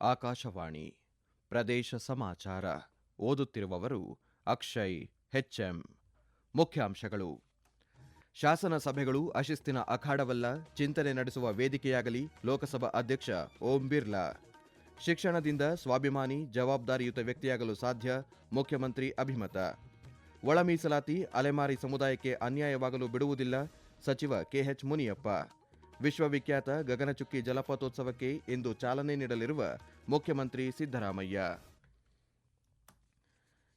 ಆಕಾಶವಾಣಿ ಪ್ರದೇಶ ಸಮಾಚಾರ ಓದುತ್ತಿರುವವರು ಅಕ್ಷಯ್ ಹೆಚ್ಎಂ ಮುಖ್ಯಾಂಶಗಳು. ಶಾಸನ ಸಭೆಗಳು ಅಶಿಸ್ತಿನ ಅಖಾಡವಲ್ಲ, ಚಿಂತನೆ ನಡೆಸುವ ವೇದಿಕೆಯಾಗಲಿ ಲೋಕಸಭಾ ಅಧ್ಯಕ್ಷ ಓಂ ಬಿರ್ಲಾ. ಶಿಕ್ಷಣದಿಂದ ಸ್ವಾಭಿಮಾನಿ, ಜವಾಬ್ದಾರಿಯುತ ವ್ಯಕ್ತಿಯಾಗಲು ಸಾಧ್ಯ ಮುಖ್ಯಮಂತ್ರಿ ಅಭಿಮತ. ಒಳ ಮೀಸಲಾತಿ, ಅಲೆಮಾರಿ ಸಮುದಾಯಕ್ಕೆ ಅನ್ಯಾಯವಾಗಲು ಬಿಡುವುದಿಲ್ಲ, ಸಚಿವ ಕೆಎಚ್ ಮುನಿಯಪ್ಪ. ವಿಶ್ವವಿಖ್ಯಾತ ಗಗನಚುಕ್ಕಿ ಜಲಪಾತೋತ್ಸವಕ್ಕೆ ಇಂದು ಚಾಲನೆ ನೀಡಲಿರುವ ಮುಖ್ಯಮಂತ್ರಿ ಸಿದ್ದರಾಮಯ್ಯ.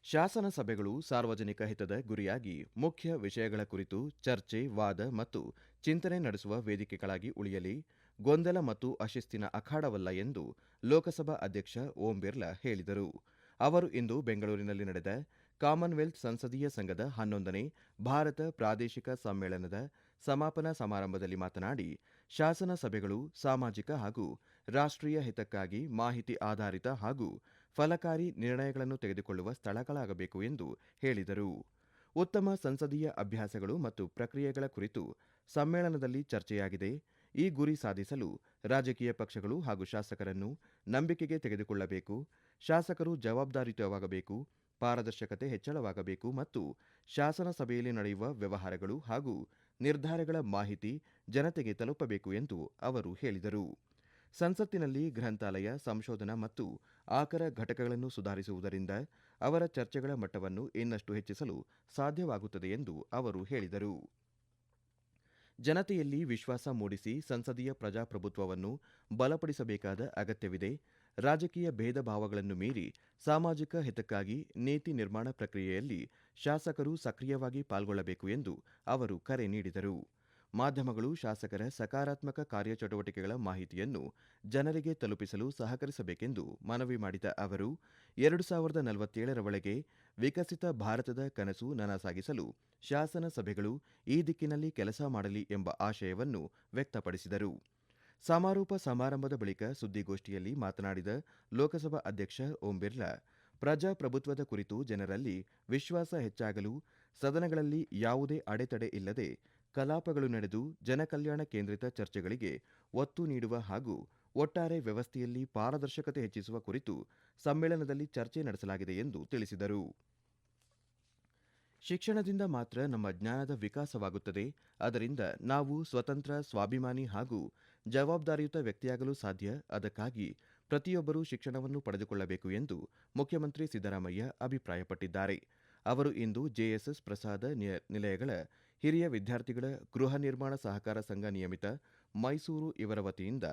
ಶಾಸನ ಸಭೆಗಳು ಸಾರ್ವಜನಿಕ ಹಿತದ ಗುರಿಯಾಗಿ ಮುಖ್ಯ ವಿಷಯಗಳ ಕುರಿತು ಚರ್ಚೆ, ವಾದ ಮತ್ತು ಚಿಂತನೆ ನಡೆಸುವ ವೇದಿಕೆಗಳಾಗಿ ಉಳಿಯಲಿ, ಗೊಂದಲ ಮತ್ತು ಅಶಿಸ್ತಿನ ಅಖಾಡವಲ್ಲ ಎಂದು ಲೋಕಸಭಾ ಅಧ್ಯಕ್ಷ ಓಂ ಬಿರ್ಲಾ ಹೇಳಿದರು. ಅವರು ಇಂದು ಬೆಂಗಳೂರಿನಲ್ಲಿ ನಡೆದ ಕಾಮನ್ವೆಲ್ತ್ ಸಂಸದೀಯ ಸಂಘದ ಹನ್ನೊಂದನೇ ಭಾರತ ಪ್ರಾದೇಶಿಕ ಸಮ್ಮೇಳನದ ಸಮಾಪನ ಸಮಾರಂಭದಲ್ಲಿ ಮಾತನಾಡಿ, ಶಾಸನ ಸಭೆಗಳು ಸಾಮಾಜಿಕ ಹಾಗೂ ರಾಷ್ಟ್ರೀಯ ಹಿತಕ್ಕಾಗಿ ಮಾಹಿತಿ ಆಧಾರಿತ ಹಾಗೂ ಫಲಕಾರಿ ನಿರ್ಣಯಗಳನ್ನು ತೆಗೆದುಕೊಳ್ಳುವ ಸ್ಥಳಗಳಾಗಬೇಕು ಎಂದು ಹೇಳಿದರು. ಉತ್ತಮ ಸಂಸದೀಯ ಅಭ್ಯಾಸಗಳು ಮತ್ತು ಪ್ರಕ್ರಿಯೆಗಳ ಕುರಿತು ಸಮ್ಮೇಳನದಲ್ಲಿ ಚರ್ಚೆಯಾಗಿದೆ. ಈ ಗುರಿ ಸಾಧಿಸಲು ರಾಜಕೀಯ ಪಕ್ಷಗಳು ಹಾಗೂ ಶಾಸಕರನ್ನು ನಂಬಿಕೆಗೆ ತೆಗೆದುಕೊಳ್ಳಬೇಕು. ಶಾಸಕರು ಜವಾಬ್ದಾರಿಯುತವಾಗಬೇಕು, ಪಾರದರ್ಶಕತೆ ಹೆಚ್ಚಳವಾಗಬೇಕು ಮತ್ತು ಶಾಸನ ಸಭೆಯಲ್ಲಿ ನಡೆಯುವ ವ್ಯವಹಾರಗಳು ಹಾಗೂ ನಿರ್ಧಾರಗಳ ಮಾಹಿತಿ ಜನತೆಗೆ ತಲುಪಬೇಕು ಎಂದು ಅವರು ಹೇಳಿದರು. ಸಂಸತ್ತಿನಲ್ಲಿ ಗ್ರಂಥಾಲಯ, ಸಂಶೋಧನಾ ಮತ್ತು ಆಕರ ಘಟಕಗಳನ್ನು ಸುಧಾರಿಸುವುದರಿಂದ ಅವರ ಚರ್ಚೆಗಳ ಮಟ್ಟವನ್ನು ಇನ್ನಷ್ಟು ಹೆಚ್ಚಿಸಲು ಸಾಧ್ಯವಾಗುತ್ತದೆ ಎಂದು ಅವರು ಹೇಳಿದರು. ಜನತೆಯಲ್ಲಿ ವಿಶ್ವಾಸ ಮೂಡಿಸಿ ಸಂಸದೀಯ ಪ್ರಜಾಪ್ರಭುತ್ವವನ್ನು ಬಲಪಡಿಸಬೇಕಾದ ಅಗತ್ಯವಿದೆ. ರಾಜಕೀಯ ಭೇದ ಭಾವಗಳನ್ನು ಮೀರಿ ಸಾಮಾಜಿಕ ಹಿತಕ್ಕಾಗಿ ನೀತಿ ನಿರ್ಮಾಣ ಪ್ರಕ್ರಿಯೆಯಲ್ಲಿ ಶಾಸಕರು ಸಕ್ರಿಯವಾಗಿ ಪಾಲ್ಗೊಳ್ಳಬೇಕು ಎಂದು ಅವರು ಕರೆ ನೀಡಿದರು. ಮಾಧ್ಯಮಗಳು ಶಾಸಕರ ಸಕಾರಾತ್ಮಕ ಕಾರ್ಯಚಟುವಟಿಕೆಗಳ ಮಾಹಿತಿಯನ್ನು ಜನರಿಗೆ ತಲುಪಿಸಲು ಸಹಕರಿಸಬೇಕೆಂದು ಮನವಿ ಮಾಡಿದ ಅವರು, ಎರಡು ಸಾವಿರದ ನಲವತ್ತೇಳರ ಒಳಗೆ ವಿಕಸಿತ ಭಾರತದ ಕನಸು ನನಸಾಗಿಸಲು ಶಾಸನ ಸಭೆಗಳು ಈ ದಿಕ್ಕಿನಲ್ಲಿ ಕೆಲಸ ಮಾಡಲಿ ಎಂಬ ಆಶಯವನ್ನು ವ್ಯಕ್ತಪಡಿಸಿದರು. ಸಮಾರೋಪ ಸಮಾರಂಭದ ಬಳಿಕ ಸುದ್ದಿಗೋಷ್ಠಿಯಲ್ಲಿ ಮಾತನಾಡಿದ ಲೋಕಸಭಾ ಅಧ್ಯಕ್ಷ ಓಂ ಬಿರ್ಲಾ, ಪ್ರಜಾಪ್ರಭುತ್ವದ ಕುರಿತು ಜನರಲ್ಲಿ ವಿಶ್ವಾಸ ಹೆಚ್ಚಾಗಲು ಸದನಗಳಲ್ಲಿ ಯಾವುದೇ ಅಡೆತಡೆ ಇಲ್ಲದೆ ಕಲಾಪಗಳು ನಡೆದು ಜನಕಲ್ಯಾಣ ಕೇಂದ್ರಿತ ಚರ್ಚೆಗಳಿಗೆ ಒತ್ತು ನೀಡುವ ಹಾಗೂ ಒಟ್ಟಾರೆ ವ್ಯವಸ್ಥೆಯಲ್ಲಿ ಪಾರದರ್ಶಕತೆ ಹೆಚ್ಚಿಸುವ ಕುರಿತು ಸಮ್ಮೇಳನದಲ್ಲಿ ಚರ್ಚೆ ನಡೆಸಲಾಗಿದೆ ಎಂದು ತಿಳಿಸಿದರು. ಶಿಕ್ಷಣದಿಂದ ಮಾತ್ರ ನಮ್ಮ ಜ್ಞಾನದ ವಿಕಾಸವಾಗುತ್ತದೆ. ಅದರಿಂದ ನಾವು ಸ್ವತಂತ್ರ, ಸ್ವಾಭಿಮಾನಿ ಹಾಗೂ ಜವಾಬ್ದಾರಿಯುತ ವ್ಯಕ್ತಿಯಾಗಲು ಸಾಧ್ಯ. ಅದಕ್ಕಾಗಿ ಪ್ರತಿಯೊಬ್ಬರೂ ಶಿಕ್ಷಣವನ್ನು ಪಡೆದುಕೊಳ್ಳಬೇಕು ಎಂದು ಮುಖ್ಯಮಂತ್ರಿ ಸಿದ್ದರಾಮಯ್ಯ ಅಭಿಪ್ರಾಯಪಟ್ಟಿದ್ದಾರೆ. ಅವರು ಇಂದು ಜೆಎಸ್ಎಸ್ ಪ್ರಸಾದ ನಿಲಯಗಳ ಹಿರಿಯ ವಿದ್ಯಾರ್ಥಿಗಳ ಗೃಹ ನಿರ್ಮಾಣ ಸಹಕಾರ ಸಂಘ ನಿಯಮಿತ ಮೈಸೂರು ಇವರ ವತಿಯಿಂದ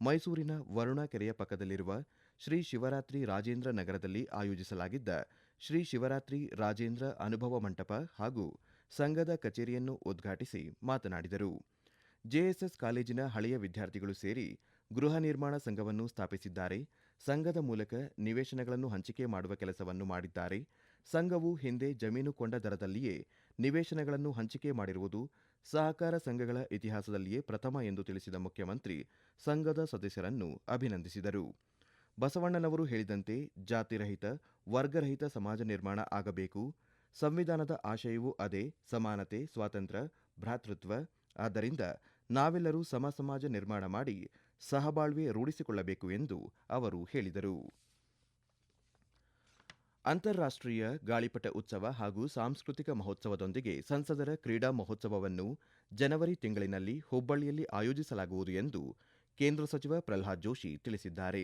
ಮೈಸೂರಿನ ವರುಣಾ ಕೆರೆಯ ಪಕ್ಕದಲ್ಲಿರುವ ಶ್ರೀ ಶಿವರಾತ್ರಿ ರಾಜೇಂದ್ರ ನಗರದಲ್ಲಿ ಆಯೋಜಿಸಲಾಗಿದ್ದ ಶ್ರೀ ಶಿವರಾತ್ರಿ ರಾಜೇಂದ್ರ ಅನುಭವ ಮಂಟಪ ಹಾಗೂ ಸಂಘದ ಕಚೇರಿಯನ್ನು ಉದ್ಘಾಟಿಸಿ ಮಾತನಾಡಿದರು. ಜೆಎಸ್ಎಸ್ ಕಾಲೇಜಿನ ಹಳೆಯ ವಿದ್ಯಾರ್ಥಿಗಳು ಸೇರಿ ಗೃಹ ನಿರ್ಮಾಣ ಸಂಘವನ್ನು ಸ್ಥಾಪಿಸಿದ್ದಾರೆ. ಸಂಘದ ಮೂಲಕ ನಿವೇಶನಗಳನ್ನು ಹಂಚಿಕೆ ಮಾಡುವ ಕೆಲಸವನ್ನು ಮಾಡಿದ್ದಾರೆ. ಸಂಘವು ಹಿಂದೆ ಜಮೀನು ಕೊಂಡ ದರದಲ್ಲಿಯೇ ನಿವೇಶನಗಳನ್ನು ಹಂಚಿಕೆ ಮಾಡಿರುವುದು ಸಹಕಾರ ಸಂಘಗಳ ಇತಿಹಾಸದಲ್ಲಿಯೇ ಪ್ರಥಮ ಎಂದು ತಿಳಿಸಿದ ಮುಖ್ಯಮಂತ್ರಿ ಸಂಘದ ಸದಸ್ಯರನ್ನು ಅಭಿನಂದಿಸಿದರು. ಬಸವಣ್ಣನವರು ಹೇಳಿದಂತೆ ಜಾತಿರಹಿತ ವರ್ಗರಹಿತ ಸಮಾಜ ನಿರ್ಮಾಣ ಆಗಬೇಕು. ಸಂವಿಧಾನದ ಆಶಯವೂ ಅದೇ, ಸಮಾನತೆ, ಸ್ವಾತಂತ್ರ್ಯ, ಭ್ರಾತೃತ್ವ. ಆದ್ದರಿಂದ ನಾವೆಲ್ಲರೂ ಸಮ ಸಮಾಜ ನಿರ್ಮಾಣ ಮಾಡಿ ಸಹಬಾಳ್ವೆ ರೂಢಿಸಿಕೊಳ್ಳಬೇಕು ಎಂದು ಅವರು ಹೇಳಿದರು. ಅಂತಾರಾಷ್ಟ್ರೀಯ ಗಾಳಿಪಟ ಉತ್ಸವ ಹಾಗೂ ಸಾಂಸ್ಕೃತಿಕ ಮಹೋತ್ಸವದೊಂದಿಗೆ ಸಂಸದರ ಕ್ರೀಡಾ ಮಹೋತ್ಸವವನ್ನು ಜನವರಿ ತಿಂಗಳಿನಲ್ಲಿ ಹುಬ್ಬಳ್ಳಿಯಲ್ಲಿ ಆಯೋಜಿಸಲಾಗುವುದು ಎಂದು ಕೇಂದ್ರ ಸಚಿವ ಪ್ರಹ್ಲಾದ್ ಜೋಶಿ ತಿಳಿಸಿದ್ದಾರೆ.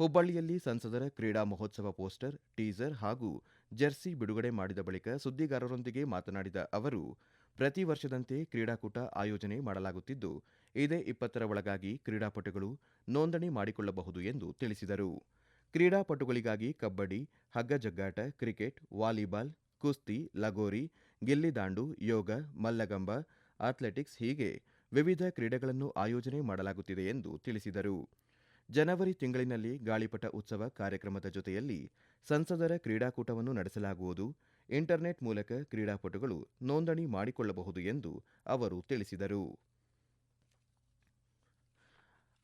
ಹುಬ್ಬಳ್ಳಿಯಲ್ಲಿ ಸಂಸದರ ಕ್ರೀಡಾ ಮಹೋತ್ಸವ ಪೋಸ್ಟರ್, ಟೀಸರ್ ಹಾಗೂ ಜೆರ್ಸಿ ಬಿಡುಗಡೆ ಮಾಡಿದ ಬಳಿಕ ಸುದ್ದಿಗಾರರೊಂದಿಗೆ ಮಾತನಾಡಿದ ಅವರು ಪ್ರತಿ ವರ್ಷದಂತೆ ಕ್ರೀಡಾಕೂಟ ಆಯೋಜನೆ ಮಾಡಲಾಗುತ್ತಿದ್ದು, ಇದೇ ಇಪ್ಪತ್ತರ ಒಳಗಾಗಿ ಕ್ರೀಡಾಪಟುಗಳು ನೋಂದಣಿ ಮಾಡಿಕೊಳ್ಳಬಹುದು ಎಂದು ತಿಳಿಸಿದರು. ಕ್ರೀಡಾಪಟುಗಳಿಗಾಗಿ ಕಬ್ಬಡಿ, ಹಗ್ಗಜಗ್ಗಾಟ, ಕ್ರಿಕೆಟ್, ವಾಲಿಬಾಲ್, ಕುಸ್ತಿ, ಲಗೋರಿ, ಗಿಲ್ಲಿದಾಂಡು, ಯೋಗ, ಮಲ್ಲಗಂಬ, ಅಥ್ಲೆಟಿಕ್ಸ್ ಹೀಗೆ ವಿವಿಧ ಕ್ರೀಡೆಗಳನ್ನು ಆಯೋಜನೆ ಮಾಡಲಾಗುತ್ತಿದೆ ಎಂದು ತಿಳಿಸಿದರು. ಜನವರಿ ತಿಂಗಳಿನಲ್ಲಿ ಗಾಳಿಪಟ ಉತ್ಸವ ಕಾರ್ಯಕ್ರಮದ ಜೊತೆಯಲ್ಲಿ ಸಂಸದರ ಕ್ರೀಡಾಕೂಟವನ್ನು ನಡೆಸಲಾಗುವುದು. ಇಂಟರ್ನೆಟ್ ಮೂಲಕ ಕ್ರೀಡಾಪಟುಗಳು ನೋಂದಣಿ ಮಾಡಿಕೊಳ್ಳಬಹುದು ಎಂದು ಅವರು ತಿಳಿಸಿದರು.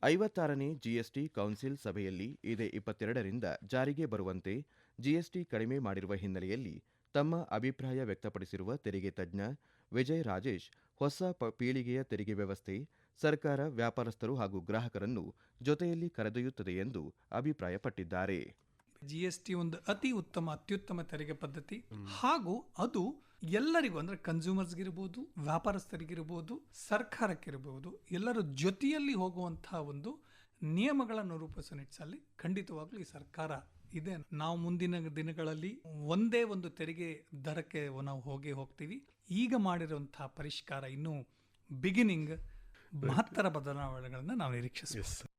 ಐವತ್ತಾರನೇ ಜಿಎಸ್ಟಿ ಕೌನ್ಸಿಲ್ ಸಭೆಯಲ್ಲಿ ಇದೇ ಇಪ್ಪತ್ತೆರಡರಿಂದ ಜಾರಿಗೆ ಬರುವಂತೆ ಜಿಎಸ್ಟಿ ಕಡಿಮೆ ಮಾಡಿರುವ ಹಿನ್ನೆಲೆಯಲ್ಲಿ ತಮ್ಮ ಅಭಿಪ್ರಾಯ ವ್ಯಕ್ತಪಡಿಸಿರುವ ತೆರಿಗೆ ತಜ್ಞ ವಿಜಯ್ ರಾಜೇಶ್ ಹೊಸ ಪೀಳಿಗೆಯ ತೆರಿಗೆ ವ್ಯವಸ್ಥೆ, ಸರ್ಕಾರ ವ್ಯಾಪಾರಸ್ಥರು ಹಾಗೂ ಗ್ರಾಹಕರನ್ನು ಜೊತೆಯಲ್ಲಿ ಕರೆದೊಯ್ಯುತ್ತದೆ ಎಂದು ಅಭಿಪ್ರಾಯಪಟ್ಟಿದ್ದಾರೆ. ಜಿ ಎಸ್ ಟಿ ಒಂದು ಅತಿ ಉತ್ತಮ, ಅತ್ಯುತ್ತಮ ತೆರಿಗೆ ಪದ್ಧತಿ. ಹಾಗೂ ಅದು ಎಲ್ಲರಿಗೂ ಅಂದ್ರೆ ಕನ್ಸ್ಯೂಮರ್ಸ್ಗಿರ್ಬೋದು ವ್ಯಾಪಾರಸ್ಥರಿಗಿರ್ಬೋದು, ಸರ್ಕಾರಕ್ಕಿರ್ಬೋದು, ಎಲ್ಲರ ಜೊತೆಯಲ್ಲಿ ಹೋಗುವಂತಹ ಒಂದು ನಿಯಮಗಳನ್ನು ರೂಪಿಸುವ ನಿಟ್ಟಿನಲ್ಲಿ ಖಂಡಿತವಾಗ್ಲೂ ಈ ಸರ್ಕಾರ ಇದೆ. ನಾವು ಮುಂದಿನ ದಿನಗಳಲ್ಲಿ ಒಂದೇ ಒಂದು ತೆರಿಗೆ ದರಕ್ಕೆ ನಾವು ಹೋಗಿ ಹೋಗ್ತೀವಿ. ಈಗ ಮಾಡಿರುವಂತಹ ಪರಿಷ್ಕಾರ ಇನ್ನೂ ಬಿಗಿನಿಂಗ್ ಮಹತ್ತರ ಬದಲಾವಣೆಗಳನ್ನು ನಾವು ನಿರೀಕ್ಷಿಸ್ಬೋದು.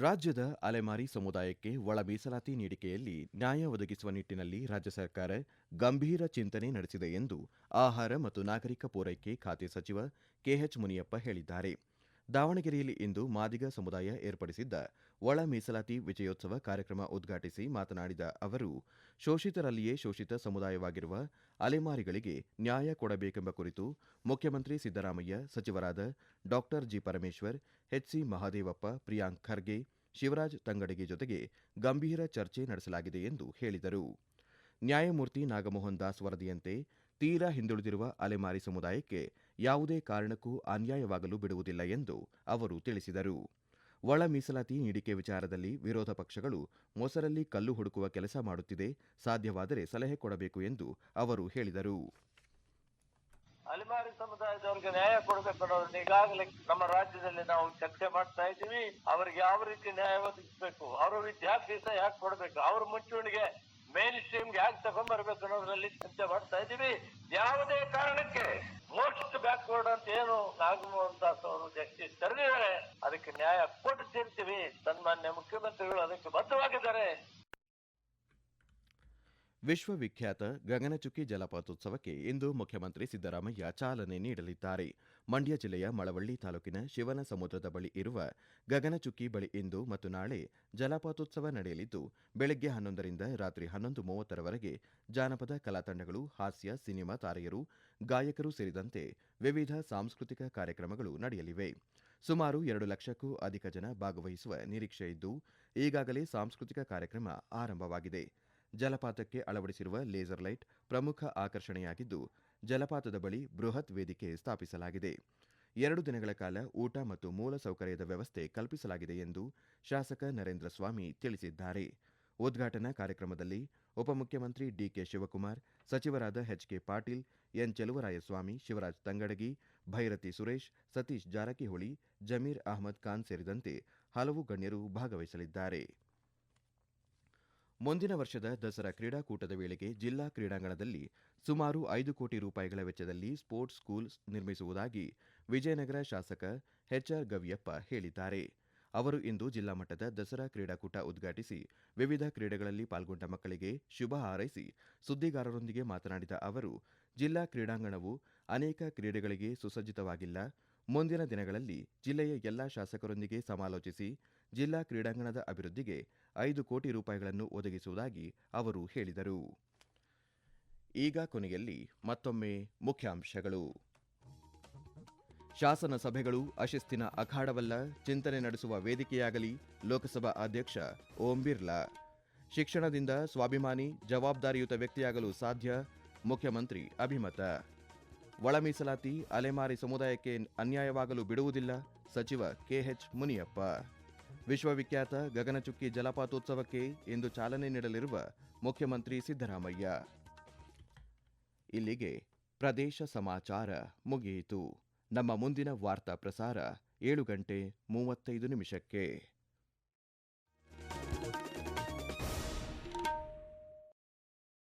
ರಾಜ್ಯದ ಅಲೆಮಾರಿ ಸಮುದಾಯಕ್ಕೆ ಒಳ ಮೀಸಲಾತಿ ನೀಡಿಕೆಯಲ್ಲಿ ನ್ಯಾಯ ಒದಗಿಸುವ ನಿಟ್ಟಿನಲ್ಲಿ ರಾಜ್ಯ ಸರ್ಕಾರ ಗಂಭೀರ ಚಿಂತನೆ ನಡೆಸಿದೆ ಎಂದು ಆಹಾರ ಮತ್ತು ನಾಗರಿಕ ಪೂರೈಕೆ ಖಾತೆ ಸಚಿವ ಕೆಎಚ್ ಮುನಿಯಪ್ಪ ಹೇಳಿದ್ದಾರೆ. ದಾವಣಗೆರೆಯಲ್ಲಿ ಇಂದು ಮಾದಿಗ ಸಮುದಾಯ ಏರ್ಪಡಿಸಿದ್ದ ಒಳ ಮೀಸಲಾತಿ ವಿಜಯೋತ್ಸವ ಕಾರ್ಯಕ್ರಮ ಉದ್ಘಾಟಿಸಿ ಮಾತನಾಡಿದ ಅವರು, ಶೋಷಿತರಲ್ಲಿಯೇ ಶೋಷಿತ ಸಮುದಾಯವಾಗಿರುವ ಅಲೆಮಾರಿಗಳಿಗೆ ನ್ಯಾಯ ಕೊಡಬೇಕೆಂಬ ಕುರಿತು ಮುಖ್ಯಮಂತ್ರಿ ಸಿದ್ದರಾಮಯ್ಯ, ಸಚಿವರಾದ doctor G Parameshwar HC Mahadevappa, Priyank Kharge, Shivaraj Tangadagi ಜೊತೆಗೆ ಗಂಭೀರ ಚರ್ಚೆ ನಡೆಸಲಾಗಿದೆ ಎಂದು ಹೇಳಿದರು. ನ್ಯಾಯಮೂರ್ತಿ ನಾಗಮೋಹನ್ ದಾಸ್ ವರದಿಯಂತೆ ತೀರಾ ಹಿಂದುಳಿದಿರುವ ಅಲೆಮಾರಿ ಸಮುದಾಯಕ್ಕೆ ಯಾವುದೇ ಕಾರಣಕ್ಕೂ ಅನ್ಯಾಯವಾಗಲು ಬಿಡುವುದಿಲ್ಲ ಎಂದು ಅವರು ತಿಳಿಸಿದರು. ಒಳ ಮೀಸಲಾತಿ ನೀಡಿಕೆ ವಿಚಾರದಲ್ಲಿ ವಿರೋಧ ಪಕ್ಷಗಳು ಮೊಸರಲ್ಲಿ ಕಲ್ಲು ಹುಡುಕುವ ಕೆಲಸ ಮಾಡುತ್ತಿದೆ, ಸಾಧ್ಯವಾದರೆ ಸಲಹೆ ಕೊಡಬೇಕು ಎಂದು ಅವರು ಹೇಳಿದರು. ಅಲೆಮಾರಿ ಸಮುದಾಯದವರಿಗೆ ನ್ಯಾಯ ಕೊಡಬೇಕು ಈಗಾಗಲೇ ನಮ್ಮ ರಾಜ್ಯದಲ್ಲಿ ನಾವು ಚರ್ಚೆ ಮಾಡ್ತಾ ಇದ್ದೀವಿ. ಅವರಿಗೆ ಯಾವ ರೀತಿ ನ್ಯಾಯ ಒದಗಿಸಬೇಕು ವಿದ್ಯಾರ್ಥಿ ವಿದ್ಯಾಭ್ಯಾಸ ಯಾಕೆ ಕೊಡಬೇಕು, ಅವ್ರ ಮುಂಚೂಣಿಗೆ ಮೇನ್ ಸ್ಟ್ರೀಮ್ಗೆ ತಗೊಂಬರ್ಬೇಕು ಅನ್ನೋದ್ರಲ್ಲಿ ಚರ್ಚೆ ಮಾಡ್ತಾ ಇದ್ದೀವಿ. ಯಾವುದೇ ಕಾರಣಕ್ಕೆ ಮೋಸ್ಟ್ ಬ್ಯಾಕ್ವರ್ಡ್ ಅಂತ ಏನು ನಾಗಮೋಹನ್ ದಾಸ್ ಅವರು ಜಸ್ಟಿಸ್ ಕರೆದಿದ್ದಾರೆ ಅದಕ್ಕೆ ನ್ಯಾಯ ಕೊಟ್ಟು ತೀರ್ತೀವಿ ಸನ್ಮಾನ್ಯ ಮುಖ್ಯಮಂತ್ರಿಗಳು ಅದಕ್ಕೆ ಬದ್ಧವಾಗಿದ್ದಾರೆ. ವಿಶ್ವವಿಖ್ಯಾತ ಗಗನಚುಕ್ಕಿ ಜಲಪಾತೋತ್ಸವಕ್ಕೆ ಇಂದು ಮುಖ್ಯಮಂತ್ರಿ ಸಿದ್ದರಾಮಯ್ಯ ಚಾಲನೆ ನೀಡಲಿದ್ದಾರೆ. ಮಂಡ್ಯ ಜಿಲ್ಲೆಯ ಮಳವಳ್ಳಿ ತಾಲೂಕಿನ ಶಿವನ ಸಮುದ್ರದ ಬಳಿ ಇರುವ ಗಗನಚುಕ್ಕಿ ಬಳಿ ಇಂದು ಮತ್ತು ನಾಳೆ ಜಲಪಾತೋತ್ಸವ ನಡೆಯಲಿದ್ದು, ಬೆಳಗ್ಗೆ ಹನ್ನೊಂದರಿಂದ ರಾತ್ರಿ ಹನ್ನೊಂದು ಮೂವತ್ತರವರೆಗೆ ಜಾನಪದ ಕಲಾತಂಡಗಳು ಹಾಸ್ಯ, ಸಿನಿಮಾ ತಾರೆಯರು, ಗಾಯಕರು ಸೇರಿದಂತೆ ವಿವಿಧ ಸಾಂಸ್ಕೃತಿಕ ಕಾರ್ಯಕ್ರಮಗಳು ನಡೆಯಲಿವೆ. ಸುಮಾರು ಎರಡು ಲಕ್ಷಕ್ಕೂ ಅಧಿಕ ಜನ ಭಾಗವಹಿಸುವ ನಿರೀಕ್ಷೆ ಇದ್ದು, ಈಗಾಗಲೇ ಸಾಂಸ್ಕೃತಿಕ ಕಾರ್ಯಕ್ರಮ ಆರಂಭವಾಗಿದೆ. ಜಲಪಾತಕ್ಕೆ ಅಳವಡಿಸಿರುವ ಲೇಸರ್ ಲೈಟ್ ಪ್ರಮುಖ ಆಕರ್ಷಣೆಯಾಗಿದ್ದು, ಜಲಪಾತದ ಬಳಿ ಬೃಹತ್ ವೇದಿಕೆ ಸ್ಥಾಪಿಸಲಾಗಿದೆ. ಎರಡು ದಿನಗಳ ಕಾಲ ಊಟ ಮತ್ತು ಮೂಲಸೌಕರ್ಯದ ವ್ಯವಸ್ಥೆ ಕಲ್ಪಿಸಲಾಗಿದೆ ಎಂದು ಶಾಸಕ ನರೇಂದ್ರ ಸ್ವಾಮಿ ತಿಳಿಸಿದ್ದಾರೆ. ಉದ್ಘಾಟನಾ ಕಾರ್ಯಕ್ರಮದಲ್ಲಿ ಉಪಮುಖ್ಯಮಂತ್ರಿ ಡಿಕೆ ಶಿವಕುಮಾರ್, ಸಚಿವರಾದ ಎಚ್ಕೆ ಪಾಟೀಲ್, ಎನ್. ಚೆಲುವರಾಯಸ್ವಾಮಿ, ಶಿವರಾಜ್ ತಂಗಡಗಿ, ಭೈರತಿ ಸುರೇಶ್, ಸತೀಶ್ ಜಾರಕಿಹೊಳಿ, ಜಮೀರ್ ಅಹಮದ್ ಖಾನ್ ಸೇರಿದಂತೆ ಹಲವು ಗಣ್ಯರು ಭಾಗವಹಿಸಲಿದ್ದಾರೆ. ಮುಂದಿನ ವರ್ಷದ ದಸರಾ ಕ್ರೀಡಾಕೂಟದ ವೇಳೆಗೆ ಜಿಲ್ಲಾ ಕ್ರೀಡಾಂಗಣದಲ್ಲಿ ಸುಮಾರು ಐದು ಕೋಟಿ ರೂಪಾಯಿಗಳ ವೆಚ್ಚದಲ್ಲಿ ಸ್ಪೋರ್ಟ್ಸ್ ಸ್ಕೂಲ್ ನಿರ್ಮಿಸುವುದಾಗಿ ವಿಜಯನಗರ ಶಾಸಕ ಎಚ್ಆರ್ ಗವಿಯಪ್ಪ ಹೇಳಿದ್ದಾರೆ. ಅವರು ಇಂದು ಜಿಲ್ಲಾ ಮಟ್ಟದ ದಸರಾ ಕ್ರೀಡಾಕೂಟ ಉದ್ಘಾಟಿಸಿ ವಿವಿಧ ಕ್ರೀಡೆಗಳಲ್ಲಿ ಪಾಲ್ಗೊಂಡ ಮಕ್ಕಳಿಗೆ ಶುಭ ಹಾರೈಸಿ ಸುದ್ದಿಗಾರರೊಂದಿಗೆ ಮಾತನಾಡಿದ ಅವರು, ಜಿಲ್ಲಾ ಕ್ರೀಡಾಂಗಣವು ಅನೇಕ ಕ್ರೀಡೆಗಳಿಗೆ ಸುಸಜ್ಜಿತವಾಗಿಲ್ಲ. ಮುಂದಿನ ದಿನಗಳಲ್ಲಿ ಜಿಲ್ಲೆಯ ಎಲ್ಲಾ ಶಾಸಕರೊಂದಿಗೆ ಸಮಾಲೋಚಿಸಿ ಜಿಲ್ಲಾ ಕ್ರೀಡಾಂಗಣದ ಅಭಿವೃದ್ಧಿಗೆ ಐದು ಕೋಟಿ ರೂಪಾಯಿಗಳನ್ನು ಒದಗಿಸುವುದಾಗಿ ಅವರು ಹೇಳಿದರು. ಈಗ ಕೊನೆಯಲ್ಲಿ ಮತ್ತೊಮ್ಮೆ ಮುಖ್ಯಾಂಶಗಳು. ಶಾಸನ ಸಭೆಗಳು ಅಶಿಸ್ತಿನ ಅಖಾಡವಲ್ಲ, ಚಿಂತನೆ ನಡೆಸುವ ವೇದಿಕೆಯಾಗಲಿ, ಲೋಕಸಭಾ ಅಧ್ಯಕ್ಷ ಓಂ ಬಿರ್ಲಾ. ಶಿಕ್ಷಣದಿಂದ ಸ್ವಾಭಿಮಾನಿ, ಜವಾಬ್ದಾರಿಯುತ ವ್ಯಕ್ತಿಯಾಗಲು ಸಾಧ್ಯ, ಮುಖ್ಯಮಂತ್ರಿ ಅಭಿಮತ. ಒಳ ಮೀಸಲಾತಿ ಅಲೆಮಾರಿ ಸಮುದಾಯಕ್ಕೆ ಅನ್ಯಾಯವಾಗಲು ಬಿಡುವುದಿಲ್ಲ, ಸಚಿವ ಕೆಎಚ್ ಮುನಿಯಪ್ಪ. ವಿಶ್ವವಿಖ್ಯಾತ ಗಗನಚುಕ್ಕಿ ಜಲಪಾತೋತ್ಸವಕ್ಕೆ ಇಂದು ಚಾಲನೆ ನೀಡಲಿರುವ ಮುಖ್ಯಮಂತ್ರಿ ಸಿದ್ದರಾಮಯ್ಯ. ಇಲ್ಲಿಗೆ ಪ್ರದೇಶ ಸಮಾಚಾರ ಮುಗಿಯಿತು. ನಮ್ಮ ಮುಂದಿನ ವಾರ್ತಾ ಪ್ರಸಾರ ಏಳು ಗಂಟೆ ಮೂವತ್ತೈದು ನಿಮಿಷಕ್ಕೆ.